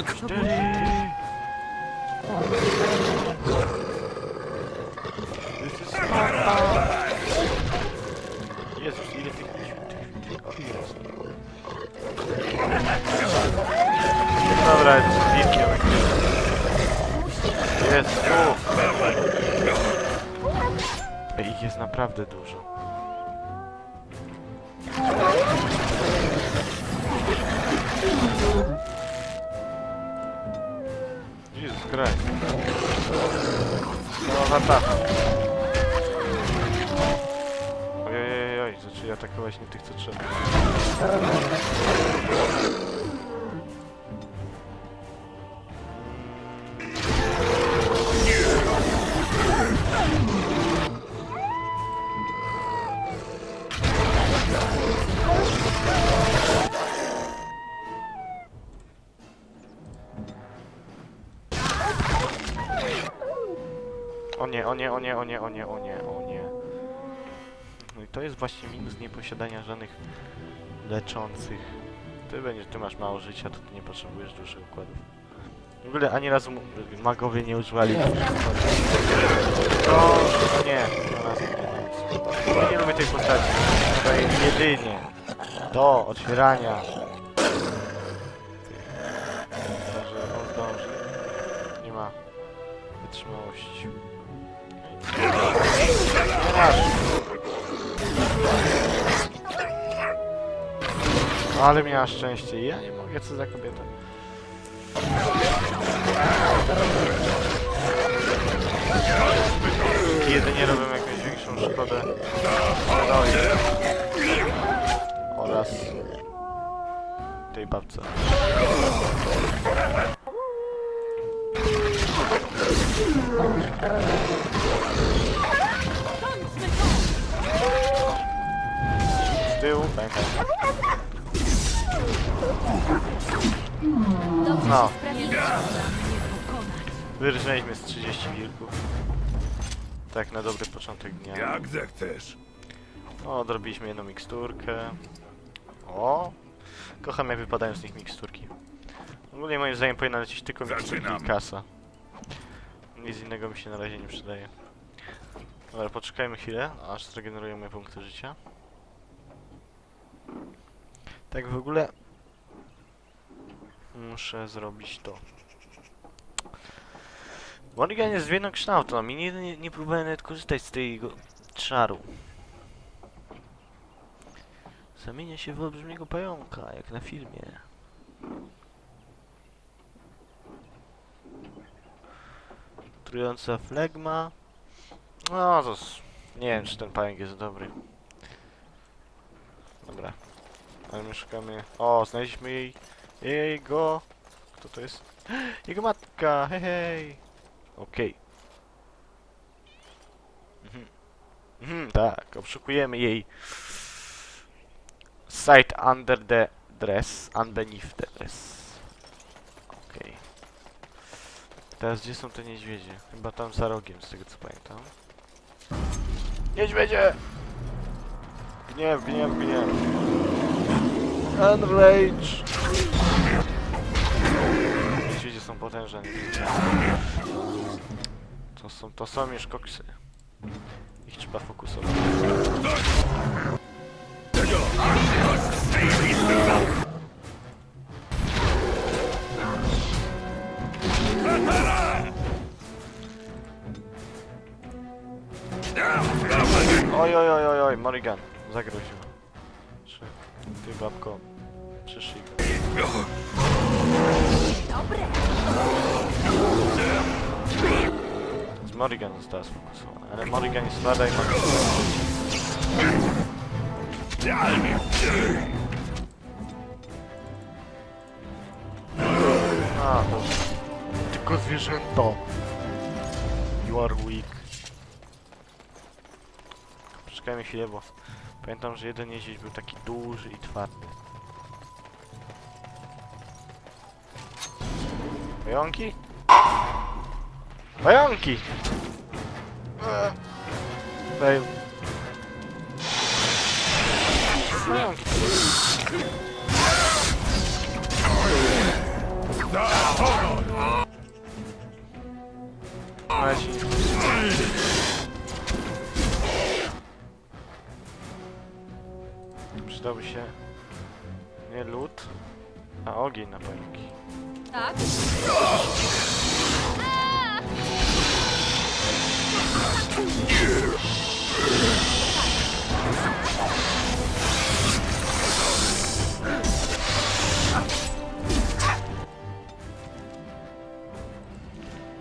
Tak! Jezus, ile tych... Dobra, jest z wilkiem. Jest tu! Ich jest naprawdę dużo. No, zatacha. Ojej, oj, zaczęli atakować nie tych, co trzeba. O nie, o nie, o nie, o nie, o nie, o nie, o nie. No i to jest właśnie minus nieposiadania żadnych leczących. Ty będziesz, ty masz mało życia, to ty nie potrzebujesz dłuższych układów. W ogóle ani razu magowie nie używali. No nie, nas nie, nie, nie lubię tej postaci. To jest jedynie do otwierania. Może on zdąży. Nie ma wytrzymałości. Ale miała szczęście. Ja nie mogę, co za kobieta. Jedynie robią jakąś większą szkodę. I... Oraz... tej babce. No. Wyrżnęliśmy z 30 wilków. Tak, na dobry początek dnia. Jak zechcesz. O, odrobiliśmy jedną miksturkę. O! Kocham jak wypadają z nich miksturki. Ogólnie moim zdaniem powinna lecieć tylko miksturki i kasa. Nic innego mi się na razie nie przydaje. Dobra, poczekajmy chwilę, aż zregenerujemy punkty życia. Tak w ogóle... Muszę zrobić to. Morrigan jest jednokształtną i nigdy nie, nie próbowałem nawet korzystać z tego czaru. Zamienia się w olbrzymiego pająka, jak na filmie. Trująca flegma. No to... Nie wiem, czy ten pająk jest dobry. Ale my szukamy... O, znaleźliśmy jej... Jego... Kto to jest? Jego matka! Hej, hej! Okej. Mhm. Mhm, tak, obszukujemy jej... Sight under the dress, underneath the dress. Okej. Teraz gdzie są te niedźwiedzie? Chyba tam za rogiem, z tego co pamiętam. Niedźwiedzie! Gniew, gniew, gniew. Enrage! Niedźwiedzie są potężne. To są, to są już koksy. Ich trzeba fokusować. Oj, oj, oj, oj, oj, Morrigan, zagroził. Ty babko, przyszli go. Z Morrigan została sfokusowana, ale Morrigan jest twarda i ma... A, to... Tylko zwierzęto! You are weak. Poczekajmy chwilę, bo Pamiętam, że jeden jeździć był taki duży i twardy. Pająki? Pająki! Eee. Pająki. Przydałby się nie lód, a ogień na pająki. Tak?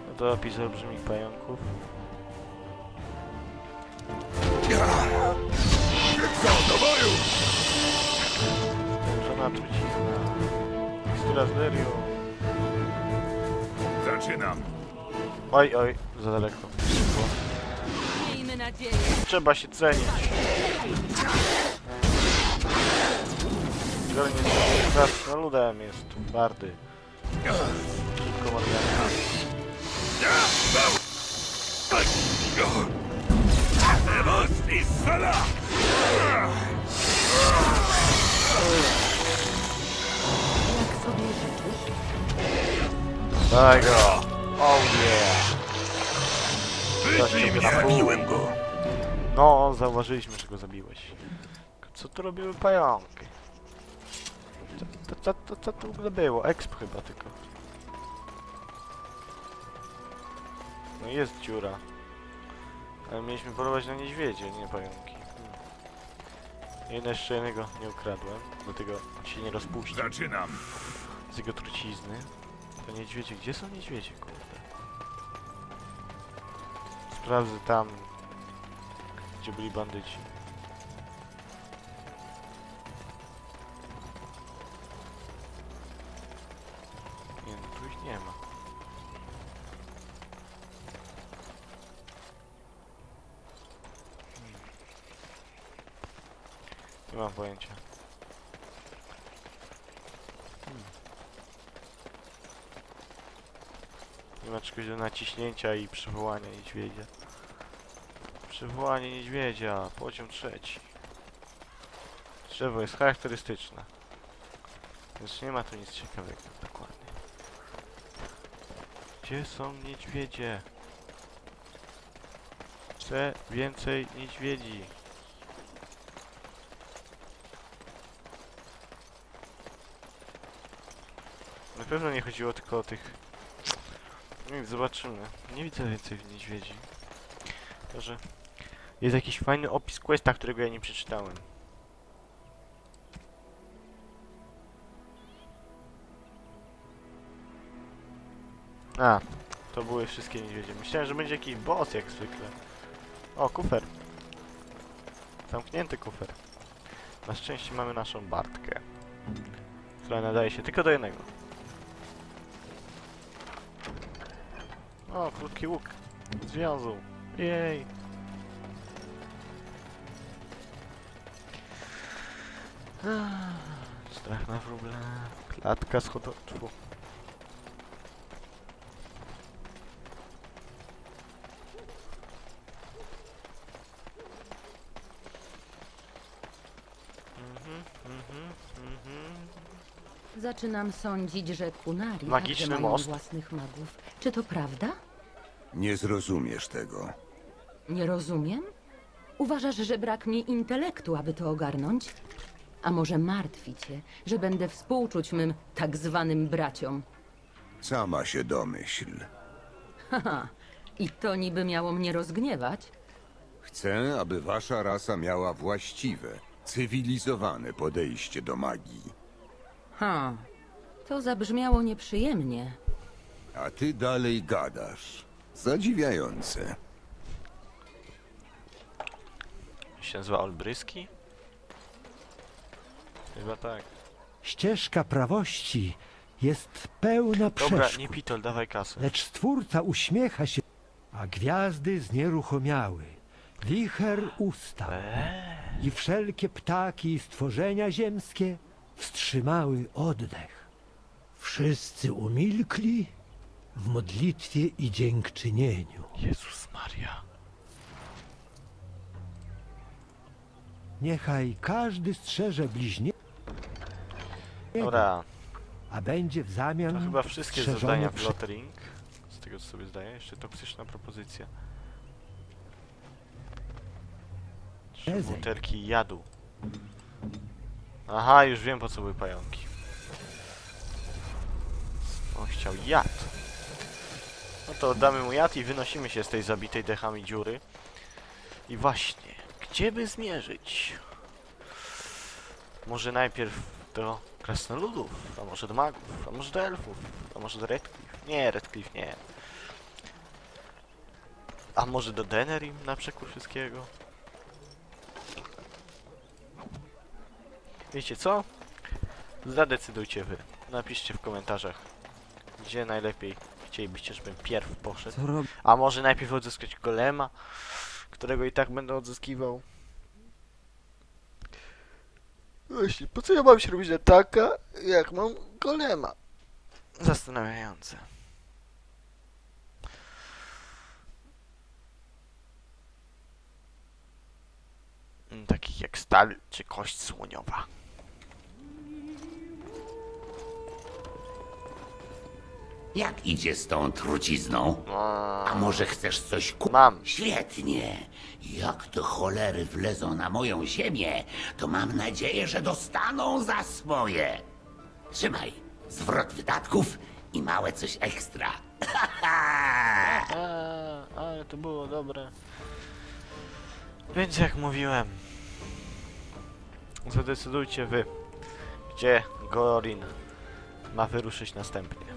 No to opis olbrzymich pająków. Do boju! Stężona trucizna. Mikstura z Leriu. Zaczynam. Oj, oj, za daleko. Miejmy nadzieję. Trzeba się cenić. Gory nie jest krasnoludem, jest twardy. Szybko Morgana. Lewos i sala! Życzysz? Daj go! Oh yeah! Wytnij Zabiłem go. No, zauważyliśmy, że go zabiłeś. Co tu robiły pająki? Co, co, co, co to w ogóle było? Exp chyba tylko. No jest dziura. Ale mieliśmy polować na niedźwiedzie, nie pająki. Hmm. Jedno jeszcze jednego nie ukradłem, dlatego się nie rozpuścił Zaczynam. Jego trucizny. To niedźwiedzie, gdzie są niedźwiedzie, kurde? Sprawdzę tam, gdzie byli bandyci. Nie, no tu ich nie ma. Nie mam pojęcia. Nie ma czegoś do naciśnięcia i przywołania niedźwiedzia. Przywołanie niedźwiedzia, poziom trzeci. Drzewo jest charakterystyczne. Więc nie ma tu nic ciekawego, dokładnie. Gdzie są niedźwiedzie? Chcę więcej niedźwiedzi. Na pewno nie chodziło tylko o tych... Nie, zobaczymy. Nie widzę więcej niedźwiedzi. To, że jest jakiś fajny opis questa, którego ja nie przeczytałem. A, to były wszystkie niedźwiedzie. Myślałem, że będzie jakiś boss jak zwykle. O, kufer. Zamknięty kufer. Na szczęście mamy naszą Bartkę. Która nadaje się tylko do jednego. O, krótki łuk. Związł. Jej. Strach na wróble. Klatka schodoczu. Mhm, mhm, mhm. Zaczynam sądzić, że Kunari Magiczny także mają most. własnych magów. Czy to prawda? Nie zrozumiesz tego. Nie rozumiem. Uważasz, że brak mi intelektu, aby to ogarnąć? A może martwi cię, że będę współczuć mym tak zwanym braciom? Sama się domyśl. Haha, i to niby miało mnie rozgniewać? Chcę, aby wasza rasa miała właściwe, cywilizowane podejście do magii. Ha, to zabrzmiało nieprzyjemnie. A ty dalej gadasz. Zadziwiające. się nazywa Olbryski? Chyba tak. Ścieżka prawości jest pełna Dobra, przeszkód, nie pitol, dawaj kasę. lecz Stwórca uśmiecha się, a gwiazdy znieruchomiały, wicher ustał Eee, i wszelkie ptaki i stworzenia ziemskie wstrzymały oddech. Wszyscy umilkli w modlitwie i dziękczynieniu. Jezus Maria. Niechaj każdy strzeże bliźnie, Dobra, a będzie w zamian to chyba wszystkie zadania w z tego co sobie zdaję. Jeszcze toksyczna propozycja. Trzy butelki jadu. Aha, już wiem po co były pająki. On chciał jad. No to oddamy mu jad i wynosimy się z tej zabitej dechami dziury. I właśnie, gdzie by zmierzyć? Może najpierw do krasnoludów, a może do magów, a może do elfów, a może do Redcliffe. Nie, Redcliffe nie. A może do Denerim na przekór wszystkiego? Wiecie co? Zadecydujcie wy. Napiszcie w komentarzach, gdzie najlepiej chcielibyście, żebym pierw poszedł. Co robi? A może najpierw odzyskać golema, którego i tak będę odzyskiwał. Właśnie, po co ja mam się robić na taka, jak mam golema? Zastanawiające. Takich jak stal czy kość słoniowa. Jak idzie z tą trucizną? A może chcesz coś kupić? Mam. Świetnie. Jak te cholery wlezą na moją ziemię, to mam nadzieję, że dostaną za swoje. Trzymaj. Zwrot wydatków i małe coś ekstra. Eee, ale to było dobre. Więc jak mówiłem, zadecydujcie wy, gdzie Gorin ma wyruszyć następnie.